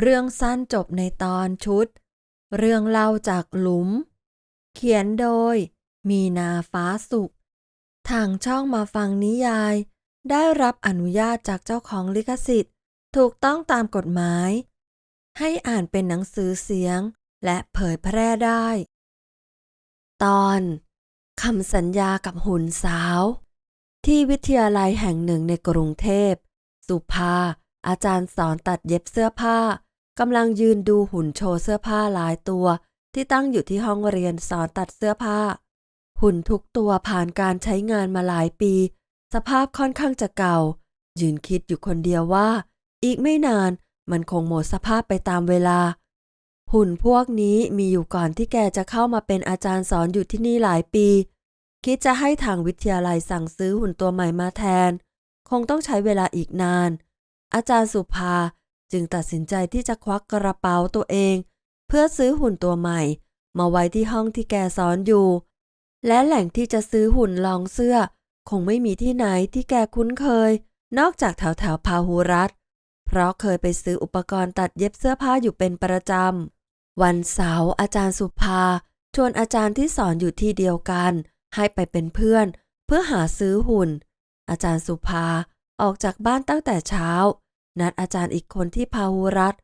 เรื่องสั้นจบในตอนชุด เรื่องเล่าจากหลุม เขียนโดย มีนาฟ้าสุข ทางช่องมาฟังนิยาย ได้รับอนุญาตจากเจ้าของลิขสิทธิ์ ถูกต้องตามกฎหมาย ให้อ่านเป็นหนังสือเสียงและเผยแพร่ได้ ตอนคำสัญญากับหุ่นสาว ที่วิทยาลัยแห่งหนึ่งในกรุงเทพ สุภา อาจารย์สอนตัดเย็บเสื้อผ้ากำลังยืนดูหุ่นโชว์เสื้อผ้าหลายตัว ที่ตั้งอยู่ที่ห้องเรียนสอนตัดเสื้อผ้า หุ่นทุกตัวผ่านการใช้งานมาหลายปี สภาพค่อนข้างจะเก่า ยืนคิดอยู่คนเดียวว่า อีกไม่นานมันคงหมดสภาพไปตามเวลา หุ่นพวกนี้มีอยู่ก่อนที่แกจะเข้ามาเป็นอาจารย์สอนอยู่ที่นี่หลายปี คิดจะให้ทางวิทยาลัยสั่งซื้อหุ่นตัวใหม่มาแทน คงต้องใช้เวลาอีกนาน อาจารย์สุภาจึงตัดสินใจที่จะควักกระเป๋าตัวเอง เพื่อซื้อหุ่นตัวใหม่ มาไว้ที่ห้องที่แกสอนอยู่ และแหล่งที่จะซื้อหุ่นลองเสื้อ คงไม่มีที่ไหนที่แกคุ้นเคย นอกจากแถวแถวพาหุรัตเพราะเคยไปซื้ออุปกรณ์ตัดเย็บเสื้อผ้าอยู่เป็นประจำวันเสาร์อาจารย์สุภาชวนอาจารย์ที่สอนอยู่ที่เดียวกัน ให้ไปเป็นเพื่อน เพื่อหาซื้อหุ่น อาจารย์สุภา ออกจากบ้านตั้งแต่เช้า นัดอาจารย์อีกคนที่พาหุรัตน์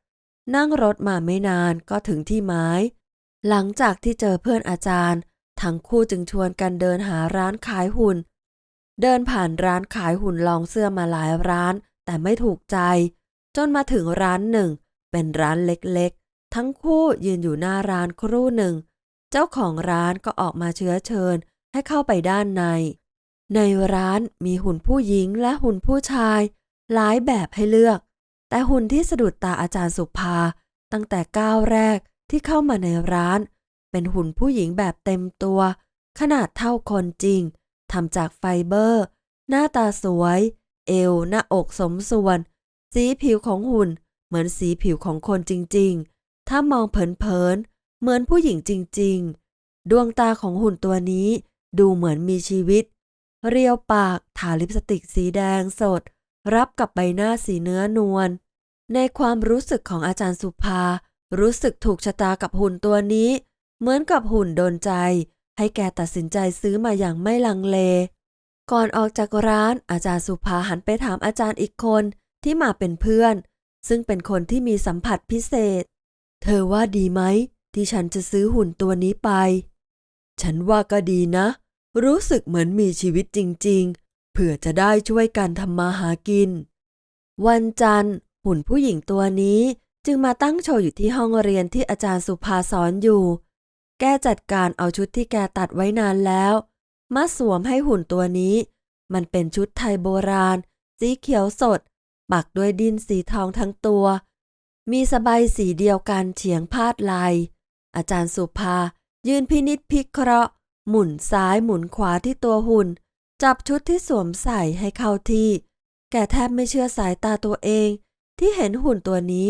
นั่งรถมาไม่นานก็ถึงที่หมาย หลังจากที่เจอเพื่อนอาจารย์ ทั้งคู่จึงชวนกันเดินหาร้านขายหุ่น เดินผ่านร้านขายหุ่นลองเสื้อมาหลายร้าน แต่ไม่ถูกใจ จนมาถึงร้านหนึ่ง เป็นร้านเล็กๆ ทั้งคู่ยืนอยู่หน้าร้านครู่หนึ่ง เจ้าของร้านก็ออกมาเชื้อเชิญให้เข้าไปด้านใน ในร้านมีหุ่นผู้หญิงและหุ่นผู้ชาย หลายแบบให้เลือก แต่หุ่นที่สะดุดตาอาจารย์สุภา ตั้งแต่ก้าวแรกที่เข้ามาในร้าน เป็นหุ่นผู้หญิงแบบเต็มตัว ขนาดเท่าคนจริงทำจากไฟเบอร์ หน้าตาสวย เอว หน้าอกสมส่วน สีผิวของหุ่น เหมือนสีผิวของคนจริง ๆ ถ้ามองเผินๆเหมือนผู้หญิงจริง ๆ ดวงตาของหุ่นตัวนี้ดูเหมือนมีชีวิต เรียวปากทาลิปสติกสีแดงสด รับกับใบหน้าสีเนื้อนวล ในความรู้สึกของอาจารย์สุภา รู้สึกถูกชะตากับหุ่นตัวนี้ เหมือนกับหุ่นโดนใจ ให้แกตัดสินใจซื้อมาอย่างไม่ลังเล ก่อนออกจากร้านอาจารย์สุภาหันไปถามอาจารย์อีกคนที่มาเป็นเพื่อน ซึ่งเป็นคนที่มีสัมผัสพิเศษ เธอว่าดีไหมที่ฉันจะซื้อหุ่นตัวนี้ไป ฉันว่าก็ดีนะ รู้สึกเหมือนมีชีวิตจริง ๆ เผื่อจะได้ช่วยกันทำมาหากิน วันจันทร์ หุ่นผู้หญิงตัวนี้จึงมาตั้งโชว์อยู่ที่ห้องเรียนที่อาจารย์สุภาสอนอยู่ แกจัดการเอาชุดที่แกตัดไว้นานแล้วมาสวมให้หุ่นตัวนี้ มันเป็นชุดไทยโบราณ สีเขียวสด ปักด้วยดินสีทองทั้งตัว มีสบายสีเดียวกันเฉียงพาดไหลอาจารย์สุภา ยืนพินิษพิเคราะห์ หมุนซ้ายหมุนขวาที่ตัวหุ่น จับชุดที่สวมใส่ให้เข้าที่ แกแทบไม่เชื่อสายตาตัวเอง ที่เห็นหุ่นตัวนี้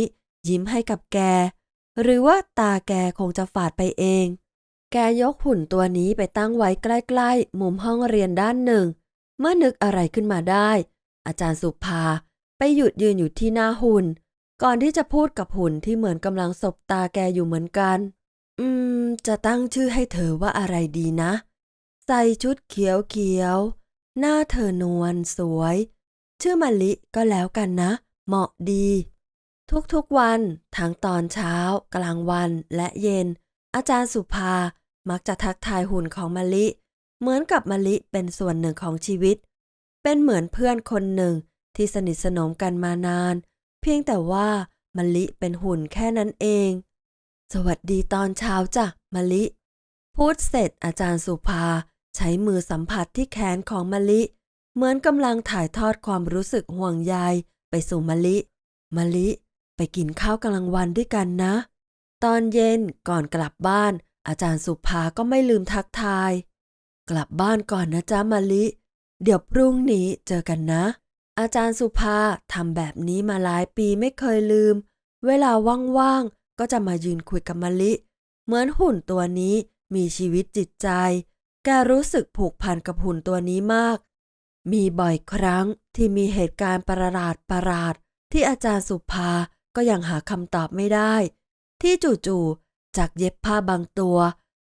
ยิ้มให้กับแก หรือว่าตาแกคงจะฝาดไปเอง แกยกหุ่นตัวนี้ไปตั้งไว้ใกล้ๆ มุมห้องเรียนด้านหนึ่ง เมื่อนึกอะไรขึ้นมาได้ อาจารย์สุภาไปหยุดยืนอยู่ที่หน้าหุ่น ก่อนที่จะพูดกับหุ่นที่เหมือนกำลังสบตาแกอยู่เหมือนกัน อืม จะตั้งชื่อให้เธอว่าอะไรดีนะ ใส่ชุดเขียวเขียวๆหน้าเธอนวลสวย ชื่อมะลิก็แล้วกันนะ เหมาะดี ทุกๆวัน ทั้งตอนเช้า กลางวันและเย็น อาจารย์สุภามักจะทักทายหุ่นของมะลิ เหมือนกับมะลิเป็นส่วนหนึ่งของชีวิต เป็นเหมือนเพื่อนคนหนึ่งที่สนิทสนมกันมานาน เพียงแต่ว่ามะลิเป็นหุ่นแค่นั้นเอง สวัสดีตอนเช้าจ้ะมะลิ พูดเสร็จอาจารย์สุภา ใช้มือสัมผัสที่แขนของมะลิ เหมือนกำลังถ่ายทอดความรู้สึกห่วงใยไปสู่มะลิมะลิไปกินข้าวกลางวันด้วยกันนะ ตอนเย็นก่อนกลับบ้าน อาจารย์สุภาก็ไม่ลืมทักทาย กลับบ้านก่อนนะจ๊ะมะลิ เดี๋ยวพรุ่งนี้เจอกันนะ อาจารย์สุภาทำแบบนี้มาหลายปีไม่เคยลืม เวลาว่างๆ ก็จะมายืนคุยกับมะลิ เหมือนหุ่นตัวนี้มีชีวิตจิตใจ แกรู้สึกผูกพันกับหุ่นตัวนี้มาก มีบ่อยครั้งที่มีเหตุการณ์ประหลาดประหลาดที่อาจารย์สุภาก็ยังหาคำตอบไม่ได้ ที่จู่ๆจากเย็บผ้าบางตัว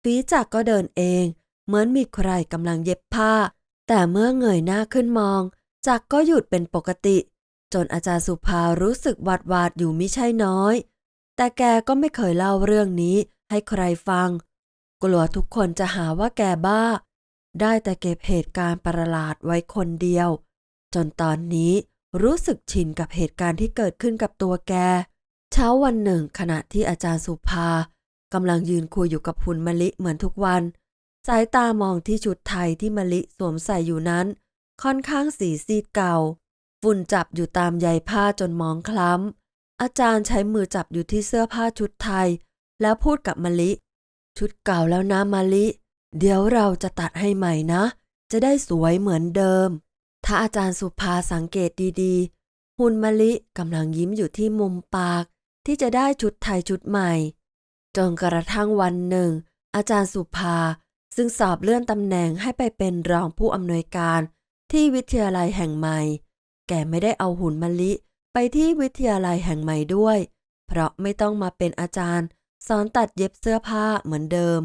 ฝีจักก็เดินเอง เหมือนมีใครกำลังเย็บผ้า แต่เมื่อเงยหน้าขึ้นมอง จักก็หยุดเป็นปกติ จนอาจารย์สุภารู้สึกหวาดหวาดอยู่มิใช่น้อย แต่แกก็ไม่เคยเล่าเรื่องนี้ให้ใครฟัง กลัวทุกคนจะหาว่าแกบ้า ได้แต่เก็บเหตุการณ์ประหลาดไว้คนเดียว จนตอนนี้รู้สึกชินกับเหตุการณ์ที่เกิดขึ้นกับตัวแก เช้าวันหนึ่งขณะที่อาจารย์สุภากำลังยืนคุยอยู่กับหุ่นมะลิเหมือนทุกวัน สายตามองที่ชุดไทยที่มะลิสวมใส่อยู่นั้น ค่อนข้างสีซีดเก่า ฝุ่นจับอยู่ตามใยผ้าจนมองคล้ำ อาจารย์ใช้มือจับอยู่ที่เสื้อผ้าชุดไทย แล้วพูดกับมะลิ ชุดเก่าแล้วนะมะลิ เดี๋ยวเราจะตัดให้ใหม่นะ จะได้สวยเหมือนเดิม ถ้าอาจารย์สุภาสังเกตดีๆ หุ่นมะลิกำลังยิ้มอยู่ที่มุมปาก ที่จะได้ชุดไทยชุดใหม่ จนกระทั่งวันหนึ่ง อาจารย์สุภาซึ่งสอบเลื่อนตำแหน่งให้ไปเป็นรองผู้อำนวยการที่วิทยาลัยแห่งใหม่ แกไม่ได้เอาหุ่นมะลิ ไปที่วิทยาลัยแห่งใหม่ด้วย เพราะไม่ต้องมาเป็นอาจารย์ สอนตัดเย็บเสื้อผ้าเหมือนเดิม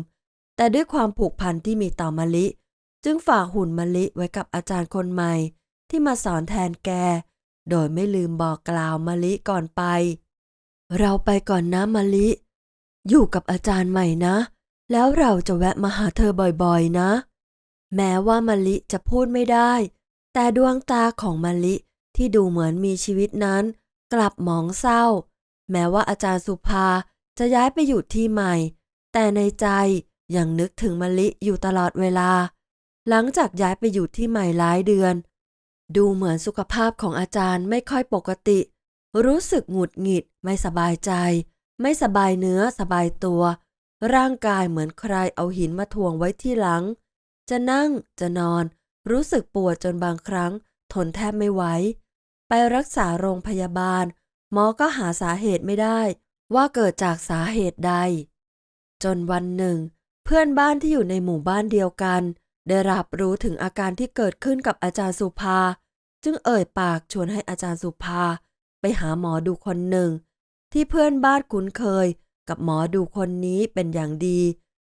แต่ด้วยความผูกพันที่มีต่อมะลิ จึงฝากหุ่นมะลิไว้กับอาจารย์คนใหม่ ที่มาสอนแทนแก โดยไม่ลืมบอกกล่าวมะลิก่อนไป เราไปก่อนนะมะลิ อยู่กับอาจารย์ใหม่นะ แล้วเราจะแวะมาหาเธอบ่อยๆนะ แม้ว่ามะลิจะพูดไม่ได้ แต่ดวงตาของมะลิ ที่ดูเหมือนมีชีวิตนั้น กลับหมองเศร้า แม้ว่าอาจารย์สุภาจะย้ายไปอยู่ที่ใหม่ แต่ในใจยังนึกถึงมะลิอยู่ตลอดเวลา หลังจากย้ายไปอยู่ที่ใหม่หลายเดือน ดูเหมือนสุขภาพของอาจารย์ไม่ค่อยปกติ รู้สึกหงุดหงิดไม่สบายใจ ไม่สบายเนื้อสบายตัว ร่างกายเหมือนใครเอาหินมาถ่วงไว้ที่หลัง จะนั่งจะนอน รู้สึกปวดจนบางครั้ง ทนแทบไม่ไหว ไปรักษาโรงพยาบาล หมอก็หาสาเหตุไม่ได้ ว่าเกิดจากสาเหตุใด จนวันหนึ่ง เพื่อนบ้านที่อยู่ในหมู่บ้านเดียวกัน ได้รับรู้ถึงอาการที่เกิดขึ้นกับอาจารย์สุภา จึงเอ่ยปากชวนให้อาจารย์สุภา ไปหาหมอดูคนหนึ่ง ที่เพื่อนบ้านคุ้นเคยกับหมอดูคนนี้เป็นอย่างดี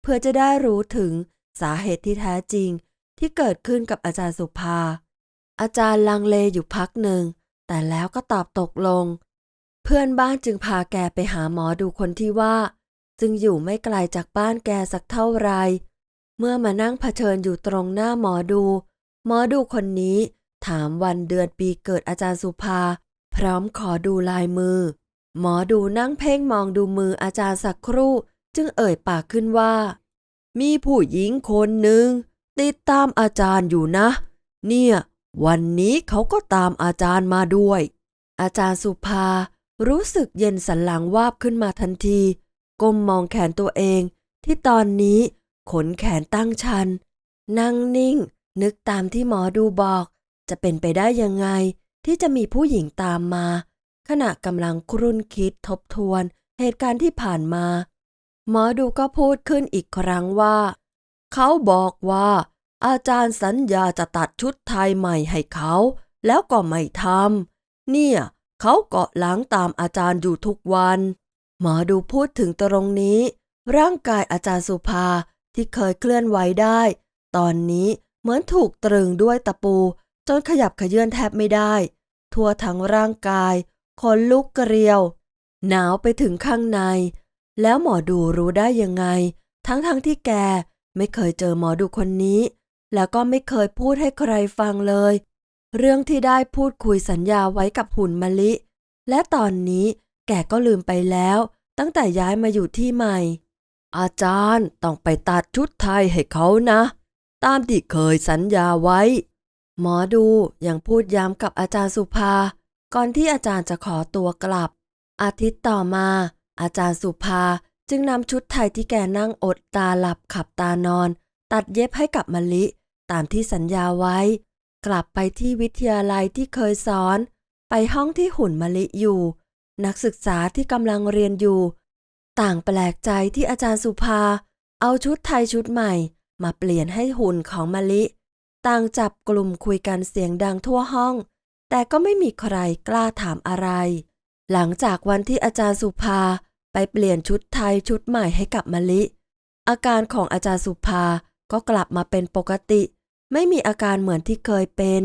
เพื่อจะได้รู้ถึงสาเหตุที่แท้จริงที่เกิดขึ้นกับอาจารย์สุภา อาจารย์ลังเลอยู่พักหนึ่ง แต่แล้วก็ตอบตกลง เพื่อนบ้านจึงพาแกไปหาหมอดูคนที่ว่า จึงอยู่ไม่ไกลจากบ้านแกสักเท่าไร เมื่อมานั่งเผชิญอยู่ตรงหน้าหมอดู หมอดูคนนี้ถามวันเดือนปีเกิดอาจารย์สุภา พร้อมขอดูลายมือ หมอดูนั่งเพ่งมองดูมืออาจารย์สักครู่ จึงเอ่ยปากขึ้นว่า มีผู้หญิงคนหนึ่งติดตามอาจารย์อยู่นะ เนี่ย วันนี้เขาก็ตามอาจารย์มาด้วย อาจารย์สุภารู้สึกเย็นสันหลังวาบขึ้นมาทันที ก้มมองแขนตัวเอง ที่ตอนนี้ขนแขนตั้งชัน นั่งนิ่ง นึกตามที่หมอดูบอก จะเป็นไปได้ยังไง ที่จะมีผู้หญิงตามมา ขณะกำลังครุ่นคิดทบทวน เหตุการณ์ที่ผ่านมา หมอดูก็พูดขึ้นอีกครั้งว่า เขาบอกว่า อาจารย์สัญญาจะตัดชุดไทยใหม่ให้เขา แล้วก็ไม่ทำเนี่ยเขาเกาะหลังตามอาจารย์อยู่ทุกวัน หมอดูพูดถึงตรงนี้ ร่างกายอาจารย์สุภาที่เคยเคลื่อนไหวได้ ตอนนี้เหมือนถูกตรึงด้วยตะปู จนขยับขยื่นแทบไม่ได้ ทั่วทั้งร่างกายขนลุกเกรียว หนาวไปถึงข้างใน แล้วหมอดูรู้ได้ยังไง ทั้งๆทที่แกไม่เคยเจอหมอดูคนนี้ แล้วก็ไม่เคยพูดให้ใครฟังเลย เรื่องที่ได้พูดคุยสัญญาไว้กับหุ่นมะลิ และตอนนี้แกก็ลืมไปแล้ว ตั้งแต่ย้ายมาอยู่ที่ใหม่ อาจารย์ต้องไปตัดชุดไทยให้เขานะ ตามที่เคยสัญญาไว้ หมอดูยังพูดย้ำกับอาจารย์สุภา ก่อนที่อาจารย์จะขอตัวกลับ อาทิตย์ต่อมา อาจารย์สุภาจึงนำชุดไทยที่แกนั่งอดตาหลับขับตานอน ตัดเย็บให้กับมะลิ ตามที่สัญญาไว้ กลับไปที่วิทยาลัยที่เคยสอน ไปห้องที่หุ่นมะลิอยู่ นักศึกษาที่กำลังเรียนอยู่ ต่างแปลกใจที่อาจารย์สุภา เอาชุดไทยชุดใหม่ มาเปลี่ยนให้หุ่นของมะลิ ต่างจับกลุ่มคุยกันเสียงดังทั่วห้อง แต่ก็ไม่มีใครกล้าถามอะไร หลังจากวันที่อาจารย์สุภาไปเปลี่ยนชุดไทยชุดใหม่ให้กับมะลิ อาการของอาจารย์สุภา ก็กลับมาเป็นปกติ ไม่มีอาการเหมือนที่เคยเป็น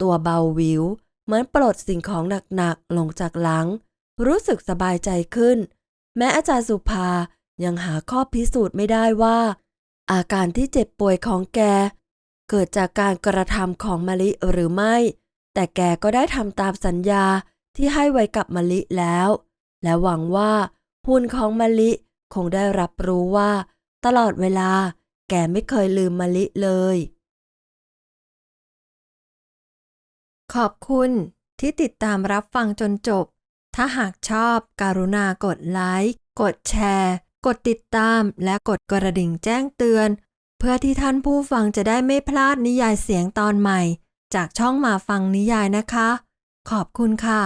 ตัวเบาวิว เหมือนปลดสิ่งของหนักๆลงจากหลัง รู้สึกสบายใจขึ้น แม้อาจารย์สุภายังหาข้อพิสูจน์ไม่ได้ว่า อาการที่เจ็บป่วยของแก เกิดจากการกระทำของมะลิหรือไม่ แต่แกก็ได้ทำตามสัญญาที่ให้ไว้กับมะลิแล้ว และหวังว่าหุ่นของมะลิคงได้รับรู้ว่า ตลอดเวลา แกไม่เคยลืมมะลิเลย ขอบคุณที่ติดตามรับฟังจนจบ ถ้าหากชอบการุณากดไลค์ กดแชร์ กดติดตามและกดกระดิ่งแจ้งเตือน เพื่อที่ท่านผู้ฟังจะได้ไม่พลาดนิยายเสียงตอนใหม่ จากช่องมาฟังนิยายนะคะ ขอบคุณค่ะ